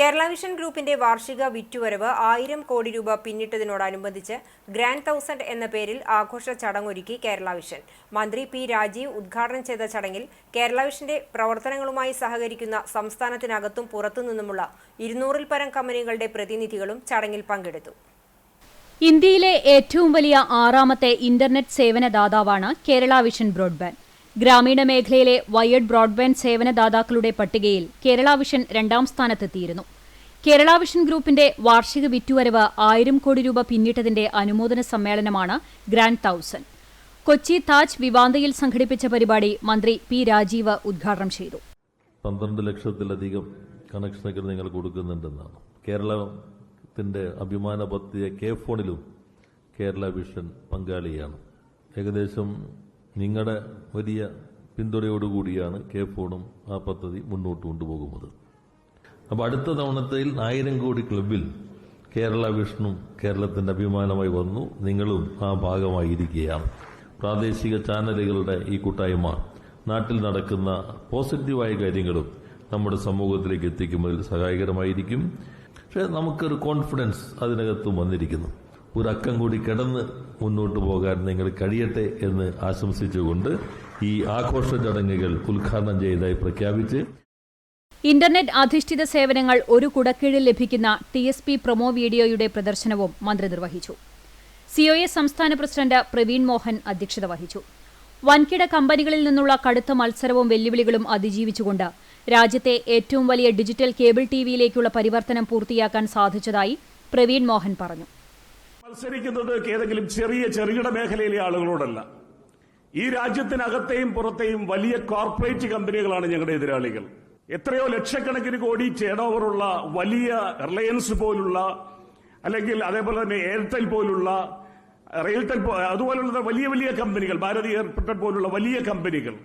Kerala vision ഗ്രൂപ്പിന്റെ വാർഷിക വിറ്റുവരവ് ആയിരം കോടി രൂപ പിന്നിട്ടതിനോടനുബന്ധിച്ച് ഗ്രാൻഡ് തൗസൻഡ് എന്ന പേരിൽ ആഘോഷ ചടങ്ങൊരുക്കി കേരള വിഷൻ മന്ത്രി പി രാജീവ് ഉദ്ഘാടനം ചെയ്ത ചടങ്ങിൽ കേരള വിഷന്റെ പ്രവർത്തനങ്ങളുമായി സഹകരിക്കുന്ന സംസ്ഥാനത്തിനകത്തും പുറത്തുനിന്നുമുള്ള ഇരുന്നൂറിൽ പരം കമ്പനികളുടെ പ്രതിനിധികളും ചടങ്ങിൽ പങ്കെടുത്തു. ഇന്ത്യയിലെ ഏറ്റവും വലിയ ആറാമത്തെ ഇന്റർനെറ്റ് സേവന ദാതാവാണ് കേരള വിഷൻ ബ്രോഡ്ബാൻഡ്. ഗ്രാമീണ മേഖലയിലെ വയേർഡ് ബ്രോഡ്ബാൻഡ് സേവനദാതാക്കളുടെ പട്ടികയിൽ കേരള വിഷൻ രണ്ടാം സ്ഥാനത്തെത്തിയിരുന്നു. കേരള വിഷൻ ഗ്രൂപ്പിന്റെ വാർഷിക വിറ്റുവരവ് ആയിരം കോടി രൂപ പിന്നിട്ടതിന്റെ അനുമോദന സമ്മേളനമാണ് ഗ്രാൻഡ് തൗസൻഡ്. കൊച്ചി താജ് വിവാന്തയിൽ സംഘടിപ്പിച്ച പരിപാടി മന്ത്രി പി രാജീവ് ഉദ്ഘാടനം ചെയ്തു. പന്ത്രണ്ട് ലക്ഷത്തിലധികം കണക്ഷനുകൾ നിങ്ങൾ കൊടുക്കുന്നുണ്ടെന്നാണ്. കേരളത്തിന്റെ അഭിമാന പദ്ധതിയെ കെ ഫോണിലും കേരള വിഷൻ പങ്കാളിയാണ്. ഏകദേശം നിങ്ങളുടെ വലിയ പിന്തുണയോടുകൂടിയാണ് കെ ഫോണും ആ പദ്ധതി മുന്നോട്ട് കൊണ്ടുപോകുന്നത്. അപ്പോൾ അടുത്ത തവണത്തിൽ ആയിരം കോടി ക്ലബിൽ കേരള വിഷ്ണു കേരളത്തിന്റെ അഭിമാനമായി വന്നു. നിങ്ങളും ആ ഭാഗമായിരിക്കുകയാണ്. പ്രാദേശിക ചാനലുകളുടെ ഈ കൂട്ടായ്മ നാട്ടിൽ നടക്കുന്ന പോസിറ്റീവായ കാര്യങ്ങളും നമ്മുടെ സമൂഹത്തിലേക്ക് എത്തിക്കുന്നതിൽ സഹായകരമായിരിക്കും. പക്ഷേ നമുക്കൊരു കോൺഫിഡൻസ് അതിനകത്തും വന്നിരിക്കുന്നു. ഒരു അക്കം കൂടി കിടന്ന് മുന്നോട്ട് പോകാൻ നിങ്ങൾ കഴിയട്ടെ എന്ന് ആശംസിച്ചുകൊണ്ട് ഈ ആഘോഷ ചടങ്ങുകൾ ഉദ്ഘാടനം ചെയ്തതായി പ്രഖ്യാപിച്ച് ഇന്റർനെറ്റ് അധിഷ്ഠിത സേവനങ്ങൾ ഒരു കുടക്കീഴിൽ ലഭിക്കുന്ന ടി എസ് പി പ്രൊമോ വീഡിയോയുടെ പ്രദർശനവും മന്ത്രി നിർവഹിച്ചു. സിഒഎ സംസ്ഥാന പ്രസിഡന്റ് പ്രവീൺ മോഹൻ അധ്യക്ഷത വഹിച്ചു. വൻകിട കമ്പനികളിൽ നിന്നുള്ള കടുത്ത മത്സരവും വെല്ലുവിളികളും അതിജീവിച്ചുകൊണ്ട് രാജ്യത്തെ ഏറ്റവും വലിയ ഡിജിറ്റൽ കേബിൾ ടിവിയിലേക്കുള്ള പരിവർത്തനം പൂർത്തിയാക്കാൻ സാധിച്ചതായി പ്രവീൺ മോഹൻ പറഞ്ഞു. മത്സരിക്കുന്നത് ഏതെങ്കിലും ചെറിയ ചെറുകിട മേഖലയിലെ ആളുകളോടല്ല. ഈ രാജ്യത്തിനകത്തെയും പുറത്തെയും വലിയ കോർപ്പറേറ്റ് കമ്പനികളാണ് ഞങ്ങളുടെ എതിരാളികൾ. എത്രയോ ലക്ഷക്കണക്കിന് കോടി ടേൺ ഓവറുള്ള വലിയ റിലയൻസ് പോലുള്ള അല്ലെങ്കിൽ അതേപോലെ തന്നെ എയർടെൽ പോലുള്ള റെയിൽടെൽ അതുപോലുള്ള വലിയ വലിയ കമ്പനികൾ ഭാരതി എയർടെൽ പോലുള്ള വലിയ കമ്പനികൾ.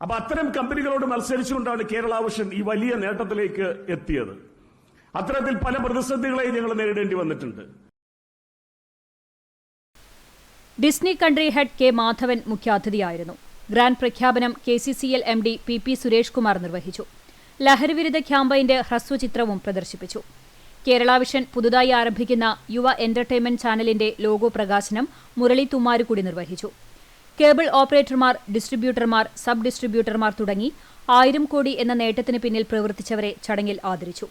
അപ്പൊ അത്തരം കമ്പനികളോട് മത്സരിച്ചുകൊണ്ടാണ് കേരള ആവശ്യം ഈ വലിയ നേട്ടത്തിലേക്ക് എത്തിയത്. അത്തരത്തിൽ പല പ്രതിസന്ധികളെയും ഞങ്ങൾ നേരിടേണ്ടി വന്നിട്ടുണ്ട്. Disney country head K Madhavan മുഖ്യാതിഥിയായിരുന്നു. Grand പ്രഖ്യാപനം K C C L M D P P Suresh Kumar നിർവഹിച്ചു. ലഹരിവിരുദ്ധ ക്യാമ്പയിന്റെ ഹ്രസ്വചിത്രവും പ്രദർശിപ്പിച്ചു. കേരള വിഷൻ പുതുതായി ആരംഭിക്കുന്ന യുവ എന്റർടൈൻമെന്റ് ചാനലിന്റെ ലോഗോ പ്രകാശനം മുരളി തുമ്മാരുകൂടി നിർവഹിച്ചു. കേബിൾ ഓപ്പറേറ്റർമാർ ഡിസ്ട്രിബ്യൂട്ടർമാർ സബ് ഡിസ്ട്രിബ്യൂട്ടർമാർ തുടങ്ങി ആയിരം കോടി എന്ന നേട്ടത്തിന് പിന്നിൽ പ്രവർത്തിച്ചവരെ ചടങ്ങിൽ ആദരിച്ചു.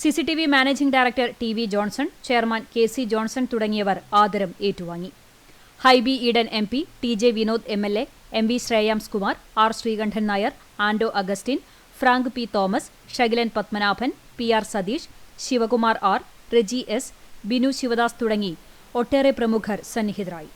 CCTV managing director T V Johnson chairman K C Johnson തുടങ്ങിയവർ ആദരം ഏറ്റുവാങ്ങി. Hibi Eden M P T J Vinod M L A M V Shreyams Kumar R Sreekandan Nair Anto Augustine Frank P Thomas Shakilan Padmanabhan P R Satheesh Sivakumar R Reji S Binu Sivadas തുടങ്ങി ഒട്ടേറെ പ്രമുഖർ സന്നിഹിതരായി.